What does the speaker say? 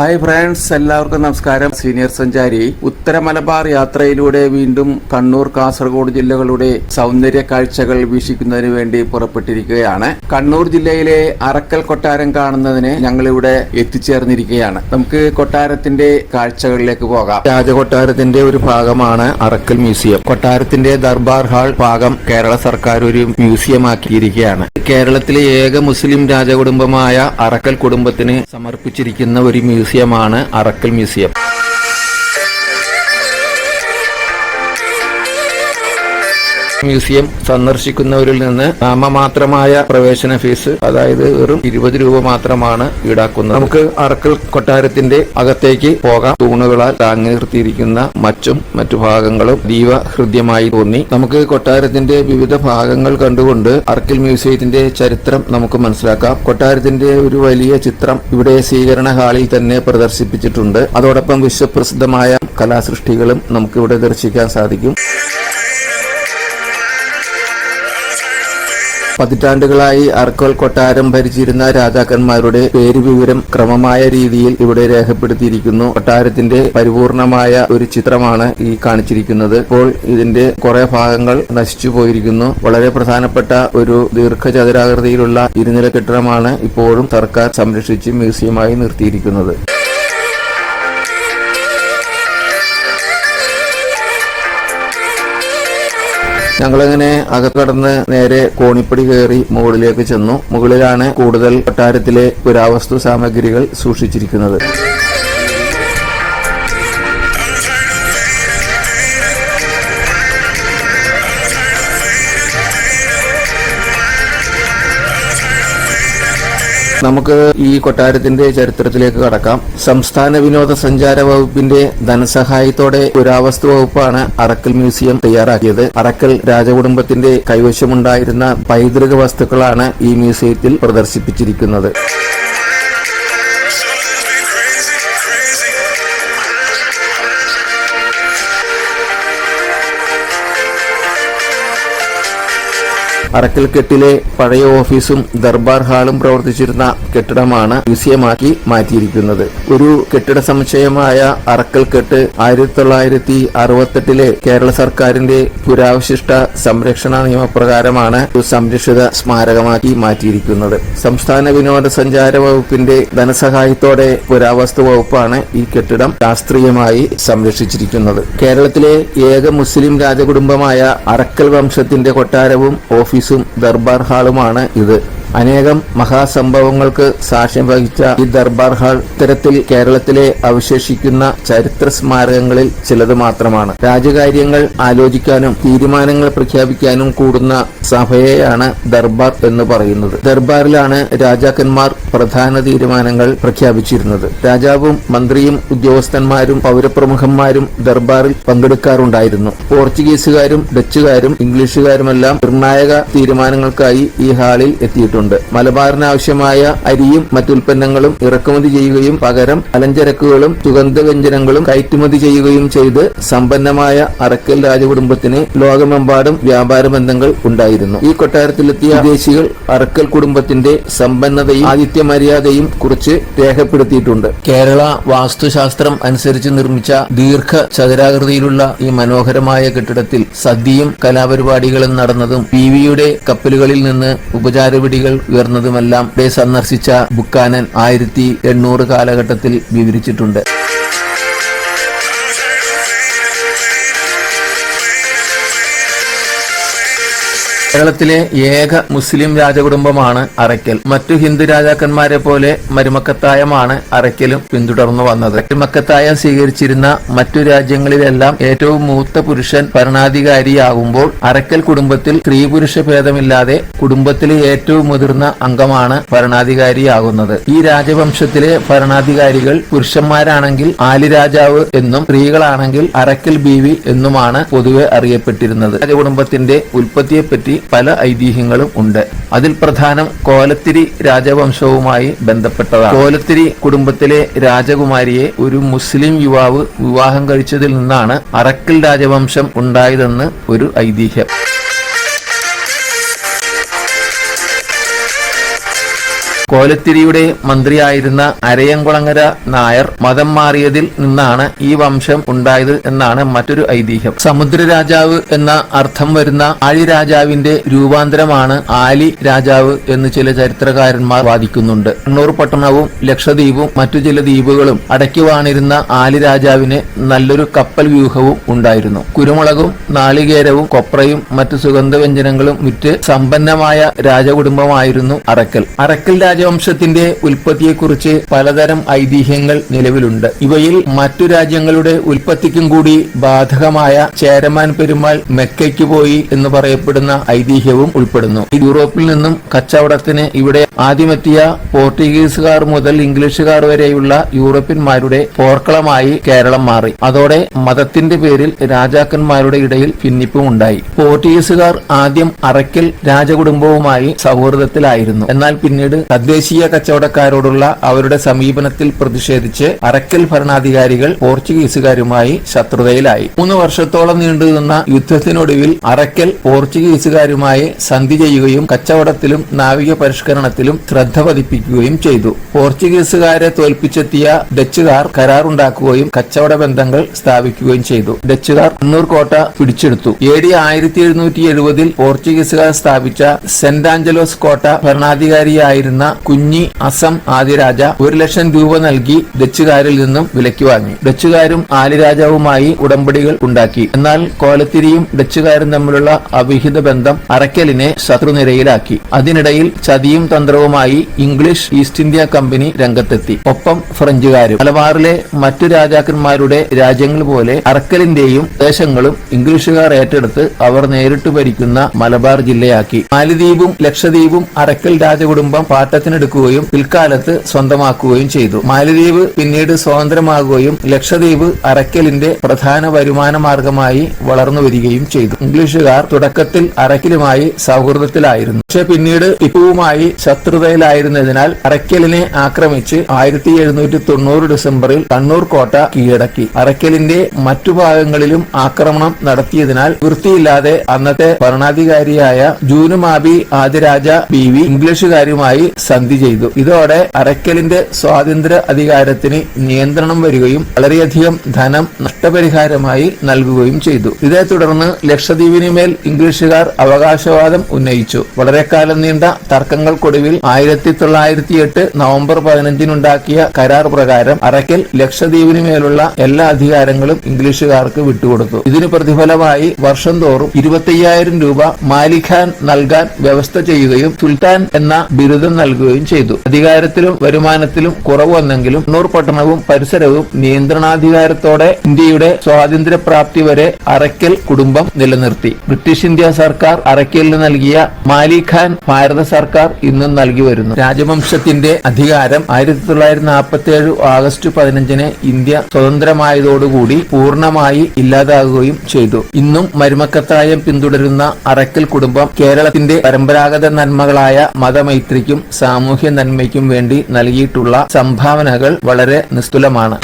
Hi friends എല്ലാവർക്കും നമസ്കാരം. Senior സഞ്ചാരി ഉത്തര മലബാർ യാത്രയിലൂടെ വീണ്ടും കണ്ണൂർ കാസർഗോഡ് ജില്ലകളുടെ സൗന്ദര്യ കാഴ്ചകൾ വീക്ഷിക്കുന്നതിന് വേണ്ടി പുറപ്പെട്ടിരിക്കുകയാണ്. കണ്ണൂർ ജില്ലയിലെ അറക്കൽ കൊട്ടാരം കാണുന്നതിന് ഞങ്ങളിവിടെ എത്തിച്ചേർന്നിരിക്കുകയാണ്. നമുക്ക് കൊട്ടാരത്തിന്റെ കാഴ്ചകളിലേക്ക് പോകാം. രാജകൊട്ടാരത്തിന്റെ ഒരു ഭാഗമാണ് അറക്കൽ മ്യൂസിയം. കൊട്ടാരത്തിന്റെ ദർബാർ ഹാൾ ഭാഗം കേരള സർക്കാർ ഒരു മ്യൂസിയം ആക്കിയിരിക്കുകയാണ്. കേരളത്തിലെ ഏക മുസ്ലിം രാജകുടുംബമായ അറക്കൽ കുടുംബത്തിന് സമർപ്പിച്ചിരിക്കുന്ന ഒരു മ്യൂസിയമാണ് അറക്കൽ മ്യൂസിയം. മ്യൂസിയം സന്ദർശിക്കുന്നവരിൽ നിന്ന് നാമമാത്രമായ പ്രവേശന ഫീസ് അതായത് വെറും ഇരുപത് രൂപ മാത്രമാണ് ഈടാക്കുന്നത്. നമുക്ക് അറക്കൽ കൊട്ടാരത്തിന്റെ അകത്തേക്ക് പോകാം. തൂണുകളാൽ താങ്ങി നിർത്തിയിരിക്കുന്ന മച്ചും മറ്റു ഭാഗങ്ങളും ദീവ ഹൃദ്യമായി തോന്നി. നമുക്ക് കൊട്ടാരത്തിന്റെ വിവിധ ഭാഗങ്ങൾ കണ്ടുകൊണ്ട് അറക്കൽ മ്യൂസിയത്തിന്റെ ചരിത്രം നമുക്ക് മനസ്സിലാക്കാം. കൊട്ടാരത്തിന്റെ ഒരു വലിയ ചിത്രം ഇവിടെ സ്വീകരണ ഹാളിൽ തന്നെ പ്രദർശിപ്പിച്ചിട്ടുണ്ട്. അതോടൊപ്പം വിശ്വപ്രസിദ്ധമായ കലാസൃഷ്ടികളും നമുക്ക് ഇവിടെ ദർശിക്കാൻ സാധിക്കും. പതിറ്റാണ്ടുകളായി അർക്കോൽ കൊട്ടാരം ഭരിച്ചിരുന്ന രാജാക്കന്മാരുടെ പേരുവിവരം ക്രമമായ രീതിയിൽ ഇവിടെ രേഖപ്പെടുത്തിയിരിക്കുന്നു. കൊട്ടാരത്തിന്റെ പരിപൂർണമായ ഒരു ചിത്രമാണ് ഈ കാണിച്ചിരിക്കുന്നത്. ഇപ്പോൾ ഇതിന്റെ കുറെ ഭാഗങ്ങൾ നശിച്ചു പോയിരിക്കുന്നു. വളരെ പ്രധാനപ്പെട്ട ഒരു ദീർഘചതുരാകൃതിയിലുള്ള ഇരുനില കെട്ടിടമാണ് ഇപ്പോഴും സർക്കാർ സംരക്ഷിച്ച് മ്യൂസിയമായി നിർത്തിയിരിക്കുന്നത്. ഞങ്ങളങ്ങനെ അകക്കടന്ന് നേരെ കോണിപ്പടി കയറി മുകളിലേക്ക് ചെന്നു. മുകളിലാണ് കൂടുതൽ കൊട്ടാരത്തിലെ പുരാവസ്തു സാമഗ്രികൾ സൂക്ഷിച്ചിരിക്കുന്നത്. നമുക്ക് ഈ കൊട്ടാരത്തിന്റെ ചരിത്രത്തിലേക്ക് കടക്കാം. സംസ്ഥാന വിനോദ സഞ്ചാര വകുപ്പിന്റെ ധനസഹായത്തോടെ പുരാവസ്തു വകുപ്പാണ് അറക്കൽ മ്യൂസിയം തയ്യാറാക്കിയത്. അറക്കൽ രാജകുടുംബത്തിന്റെ കൈവശമുണ്ടായിരുന്ന പൈതൃക വസ്തുക്കളാണ് ഈ മ്യൂസിയത്തിൽ പ്രദർശിപ്പിച്ചിരിക്കുന്നത്. അറക്കൽ കെട്ടിലെ പഴയ ഓഫീസും ദർബാർ ഹാളും പ്രവർത്തിച്ചിരുന്ന കെട്ടിടമാണ് മ്യൂസിയമാക്കി മാറ്റിയിരിക്കുന്നത്. ഒരു കെട്ടിട സമുച്ചയമായ അറക്കൽ കെട്ട് ആയിരത്തി തൊള്ളായിരത്തി അറുപത്തെട്ടിലെ കേരള സർക്കാരിന്റെ പുരാവശിഷ്ട സംരക്ഷണ നിയമപ്രകാരമാണ് സംരക്ഷിത സ്മാരകമാക്കി മാറ്റിയിരിക്കുന്നത്. സംസ്ഥാന വിനോദസഞ്ചാര വകുപ്പിന്റെ ധനസഹായത്തോടെ പുരാവസ്തു വകുപ്പാണ് ഈ കെട്ടിടം ശാസ്ത്രീയമായി സംരക്ഷിച്ചിരിക്കുന്നത്. കേരളത്തിലെ ഏക മുസ്ലിം രാജകുടുംബമായ അറക്കൽ വംശത്തിന്റെ കൊട്ടാരവും ഓഫീസും ദർബാർ ഹാളുമാണ് ഇത്. അനേകം മഹാസംഭവങ്ങൾക്ക് സാക്ഷ്യം വഹിച്ച ഈ ദർബാർ ഹാൾ ഇത്തരത്തിൽ കേരളത്തിലെ അവശേഷിക്കുന്ന ചരിത്ര സ്മാരകങ്ങളിൽ ചിലത് മാത്രമാണ്. രാജകാര്യങ്ങൾ ആലോചിക്കാനും തീരുമാനങ്ങൾ പ്രഖ്യാപിക്കാനും കൂടുന്ന സഭയെയാണ് ദർബാർ എന്ന് പറയുന്നത്. ദർബാറിലാണ് രാജാക്കന്മാർ പ്രധാന തീരുമാനങ്ങൾ പ്രഖ്യാപിച്ചിരുന്നത്. രാജാവും മന്ത്രിയും ഉദ്യോഗസ്ഥന്മാരും പൗരപ്രമുഖന്മാരും ദർബാറിൽ പങ്കെടുക്കാറുണ്ടായിരുന്നു. പോർച്ചുഗീസുകാരും ഡച്ചുകാരും ഇംഗ്ലീഷുകാരുമെല്ലാം നിർണായക തീരുമാനങ്ങൾക്കായി ഈ ഹാളിൽ എത്തിയിട്ടുണ്ട്. മലബാറിന് ആവശ്യമായ അരിയും മറ്റുൽപ്പന്നങ്ങളും ഇറക്കുമതി ചെയ്യുകയും പകരം അലഞ്ചരക്കുകളും സുഗന്ധവ്യഞ്ജനങ്ങളും കയറ്റുമതി ചെയ്യുകയും ചെയ്ത് സമ്പന്നമായ അറക്കൽ രാജകുടുംബത്തിന് ലോകമെമ്പാടും വ്യാപാര ബന്ധങ്ങൾ ഉണ്ടായിരുന്നു. ഈ കൊട്ടാരത്തിലെത്തിയ വിദേശികൾ അറക്കൽ കുടുംബത്തിന്റെ സമ്പന്നതയും ആതിഥ്യ മര്യാദയും കുറിച്ച് രേഖപ്പെടുത്തിയിട്ടുണ്ട്. കേരള വാസ്തുശാസ്ത്രം അനുസരിച്ച് നിർമ്മിച്ച ദീർഘ ചതുരാകൃതിയിലുള്ള ഈ മനോഹരമായ കെട്ടിടത്തിൽ സദ്യയും കലാപരിപാടികളും നടന്നതും പി വിയുടെ കപ്പലുകളിൽ നിന്ന് ഉപചാരപിടികൾ ഉയർന്നതുമെല്ലാം സന്ദർശിച്ച ബുക്കാനൻ ആയിരത്തി എണ്ണൂറ് കാലഘട്ടത്തിൽ വിവരിച്ചിട്ടുണ്ട്. കേരളത്തിലെ ഏക മുസ്ലിം രാജകുടുംബമാണ് അറയ്ക്കൽ. മറ്റു ഹിന്ദു രാജാക്കന്മാരെ പോലെ മരുമക്കത്തായമാണ് അറയ്ക്കലും പിന്തുടർന്നു വന്നത്. മരുമക്കത്തായം സ്വീകരിച്ചിരുന്ന മറ്റു രാജ്യങ്ങളിലെല്ലാം ഏറ്റവും മൂത്ത പുരുഷൻ ഭരണാധികാരിയാകുമ്പോൾ അറയ്ക്കൽ കുടുംബത്തിൽ സ്ത്രീ പുരുഷ ഭേദമില്ലാതെ കുടുംബത്തിലെ ഏറ്റവും മുതിർന്ന അംഗമാണ് ഭരണാധികാരിയാകുന്നത്. ഈ രാജവംശത്തിലെ ഭരണാധികാരികൾ പുരുഷന്മാരാണെങ്കിൽ ആലി രാജാവ് എന്നും സ്ത്രീകളാണെങ്കിൽ അറയ്ക്കൽ ബീവി എന്നുമാണ് പൊതുവെ അറിയപ്പെട്ടിരുന്നത്. രാജകുടുംബത്തിന്റെ ഉൽപ്പത്തിയെപ്പറ്റി പല ഐതിഹ്യങ്ങളും ഉണ്ട്. അതിൽ പ്രധാനം കോലത്തിരി രാജവംശവുമായി ബന്ധപ്പെട്ടതാണ്. കോലത്തിരി കുടുംബത്തിലെ രാജകുമാരിയെ ഒരു മുസ്ലിം യുവാവ് വിവാഹം കഴിച്ചതിൽ നിന്നാണ് അറക്കൽ രാജവംശം ഉണ്ടായതെന്ന് ഒരു ഐതിഹ്യം. കോലത്തിരിയുടെ മന്ത്രിയായിരുന്ന അരയംകുളങ്ങര നായർ മതം മാറിയതിൽ നിന്നാണ് ഈ വംശം ഉണ്ടായത് എന്നാണ് മറ്റൊരു ഐതിഹ്യം. സമുദ്രരാജാവ് എന്ന അർത്ഥം വരുന്ന ആഴി രാജാവിന്റെ രൂപാന്തരമാണ് ആലി രാജാവ് എന്ന് ചില ചരിത്രകാരന്മാർ വാദിക്കുന്നുണ്ട്. കണ്ണൂർ പട്ടണവും ലക്ഷദ്വീപും മറ്റു ചില ദ്വീപുകളും അടക്കി വാണിരുന്ന ആലി രാജാവിന് നല്ലൊരു കപ്പൽ വ്യൂഹവും ഉണ്ടായിരുന്നു. കുരുമുളകും നാളികേരവും കൊപ്രയും മറ്റു സുഗന്ധവ്യഞ്ജനങ്ങളും വിറ്റ് സമ്പന്നമായ രാജകുടുംബമായിരുന്നു അറക്കൽ. അറക്കൽ രാജവംശത്തിന്റെ ഉൽപ്പത്തിയെക്കുറിച്ച് പലതരം ഐതിഹ്യങ്ങൾ നിലവിലുണ്ട്. ഇവയിൽ മറ്റു രാജ്യങ്ങളുടെ ഉൽപ്പത്തിക്കും കൂടി ബാധകമായ ചേരമാൻ പെരുമാൾ മെക്കയ്ക്ക് പോയി എന്ന് പറയപ്പെടുന്ന ഐതിഹ്യവും ഉൾപ്പെടുന്നു. യൂറോപ്പിൽ നിന്നും കച്ചവടത്തിന് ഇവിടെ ആദ്യമെത്തിയ പോർച്ചുഗീസുകാർ മുതൽ ഇംഗ്ലീഷുകാർ വരെയുള്ള യൂറോപ്യന്മാരുടെ പോർക്കളമായി കേരളം മാറി. അതോടെ മതത്തിന്റെ പേരിൽ രാജാക്കന്മാരുടെ ഇടയിൽ ഭിന്നിപ്പും ഉണ്ടായി. പോർച്ചുഗീസുകാർ ആദ്യം അറയ്ക്കൽ രാജകുടുംബവുമായി സൗഹൃദത്തിലായിരുന്നു. എന്നാൽ പിന്നീട് തദ്ദേശീയ കച്ചവടക്കാരോടുള്ള അവരുടെ സമീപനത്തിൽ പ്രതിഷേധിച്ച് അറക്കൽ ഭരണാധികാരികൾ പോർച്ചുഗീസുകാരുമായി ശത്രുതയിലായി. മൂന്ന് വർഷത്തോളം നീണ്ടുനിന്ന യുദ്ധത്തിനൊടുവിൽ അറക്കൽ പോർച്ചുഗീസുകാരുമായി സന്ധി ചെയ്യുകയും കച്ചവടത്തിലും നാവിക പരിഷ്കരണത്തിലും ശ്രദ്ധ പതിപ്പിക്കുകയും ചെയ്തു. പോർച്ചുഗീസുകാരെ തോൽപ്പിച്ചെത്തിയ ഡച്ചുകാർ കരാറുണ്ടാക്കുകയും കച്ചവട ബന്ധങ്ങൾ സ്ഥാപിക്കുകയും ചെയ്തു. ഡച്ചുകാർ കണ്ണൂർ കോട്ട പിടിച്ചെടുത്തു. എ ഡി ആയിരത്തി എഴുന്നൂറ്റി എഴുപതിൽ പോർച്ചുഗീസുകാർ സ്ഥാപിച്ച സെന്റ് ആഞ്ചലോസ് കോട്ട ഭരണാധികാരിയായിരുന്ന കുഞ്ഞി അസം ആദിരാജ ഒരു ലക്ഷം രൂപ നൽകി ഡച്ചുകാരിൽ നിന്നും വിലയ്ക്ക് വാങ്ങി. ഡച്ചുകാരും ആലിരാജാവുമായി ഉടമ്പടികൾ ഉണ്ടാക്കി. എന്നാൽ കോലത്തിരിയും ഡച്ചുകാരും തമ്മിലുള്ള അവിഹിത ബന്ധം അറക്കലിനെ ശത്രുനിരയിലാക്കി. അതിനിടയിൽ ചതിയും തന്ത്രവുമായി ഇംഗ്ലീഷ് ഈസ്റ്റ് ഇന്ത്യ കമ്പനി രംഗത്തെത്തി. ഒപ്പം ഫ്രഞ്ചുകാരും മലബാറിലെ മറ്റു രാജാക്കന്മാരുടെ രാജ്യങ്ങൾ പോലെ അറക്കലിന്റെയും ദേശങ്ങളും ഇംഗ്ലീഷുകാർ ഏറ്റെടുത്ത് അവർ നേരിട്ട് ഭരിക്കുന്ന മലബാർ ജില്ലയാക്കി. മാലിദ്വീപും ലക്ഷദ്വീപും അറക്കൽ രാജകുടുംബം പാട്ടത്തിനെടുക്കുകയും പിൽക്കാലത്ത് സ്വന്തമാക്കുകയും ചെയ്തു. മാലദ്വീപ് പിന്നീട് സ്വതന്ത്രമാകുകയും ലക്ഷദ്വീപ് അറക്കലിന്റെ പ്രധാന വരുമാന മാർഗമായി വളർന്നു വരികയും ചെയ്തു. ഇംഗ്ലീഷുകാർ തുടക്കത്തിൽ അറക്കലുമായി സൗഹൃദത്തിലായിരുന്നു. പക്ഷെ പിന്നീട് ടിപ്പുവുമായി ശത്രുതയിലായിരുന്നതിനാൽ അറക്കലിനെ ആക്രമിച്ച് ആയിരത്തി എഴുന്നൂറ്റി തൊണ്ണൂറ് ഡിസംബറിൽ കണ്ണൂർ കോട്ട കീഴടക്കി. അറക്കലിന്റെ മറ്റു ഭാഗങ്ങളിലും ആക്രമണം നടത്തിയതിനാൽ വൃത്തിയില്ലാതെ അന്നത്തെ ഭരണാധികാരിയായ ജൂനുമാബി ആദിരാജ ബി വി ഇംഗ്ലീഷുകാരുമായി സന്ധി ചെയ്തു. ഇതോടെ അറക്കലിന്റെ സ്വാതന്ത്ര്യ അധികാരത്തിന് നിയന്ത്രണം വരികയും വളരെയധികം ധനം നഷ്ടപരിഹാരമായി നൽകുകയും ചെയ്തു. ഇതേ തുടർന്ന് ലക്ഷദ്വീപിന് മേൽ ഇംഗ്ലീഷുകാർ അവകാശവാദം ഉന്നയിച്ചു. വളരെ കാലം നീണ്ട തർക്കങ്ങൾക്കൊടുവിൽ ആയിരത്തി തൊള്ളായിരത്തി എട്ട് നവംബർ പതിനഞ്ചിനുണ്ടാക്കിയ കരാർ പ്രകാരം അറക്കൽ ലക്ഷദ്വീപിന് മേലുള്ള എല്ലാ അധികാരങ്ങളും ഇംഗ്ലീഷുകാർക്ക് വിട്ടുകൊടുത്തു. ഇതിന് പ്രതിഫലമായി വർഷം തോറും ഇരുപത്തയ്യായിരം രൂപ മാലിഖാൻ നൽകാൻ വ്യവസ്ഥ ചെയ്യുകയും സുൽത്താൻ എന്ന ബിരുദം നൽകുകയും ചെയ്തു. അധികാരത്തിലും വരുമാനത്തിലും കുറവ് വന്നെങ്കിലും കണ്ണൂർ പട്ടണവും പരിസരവും നിയന്ത്രണാധികാരത്തോടെ ഇന്ത്യയുടെ സ്വാതന്ത്ര്യപ്രാപ്തി വരെ അറയ്ക്കൽ കുടുംബം നിലനിർത്തി. ബ്രിട്ടീഷ് ഇന്ത്യ സർക്കാർ അറയ്ക്കലിന് നൽകിയ മാലിഖാൻ ഭാരത സർക്കാർ ഇന്നും നൽകി വരുന്നു. രാജവംശത്തിന്റെ അധികാരം ആയിരത്തി തൊള്ളായിരത്തി നാൽപ്പത്തി ഏഴ് ആഗസ്റ്റ് പതിനഞ്ചിന് ഇന്ത്യ സ്വതന്ത്രമായതോടുകൂടി പൂർണമായി ഇല്ലാതാകുകയും ചെയ്തു. ഇന്നും മരുമക്കത്തായം പിന്തുടരുന്ന അറയ്ക്കൽ കുടുംബം കേരളത്തിന്റെ പരമ്പരാഗത നന്മകളായ മതമൈത്രിക്കും സാമൂഹ്യ നന്മയ്ക്കും വേണ്ടി നൽകിയിട്ടുള്ള സംഭാവനകൾ വളരെ നിസ്തുലമാണ്.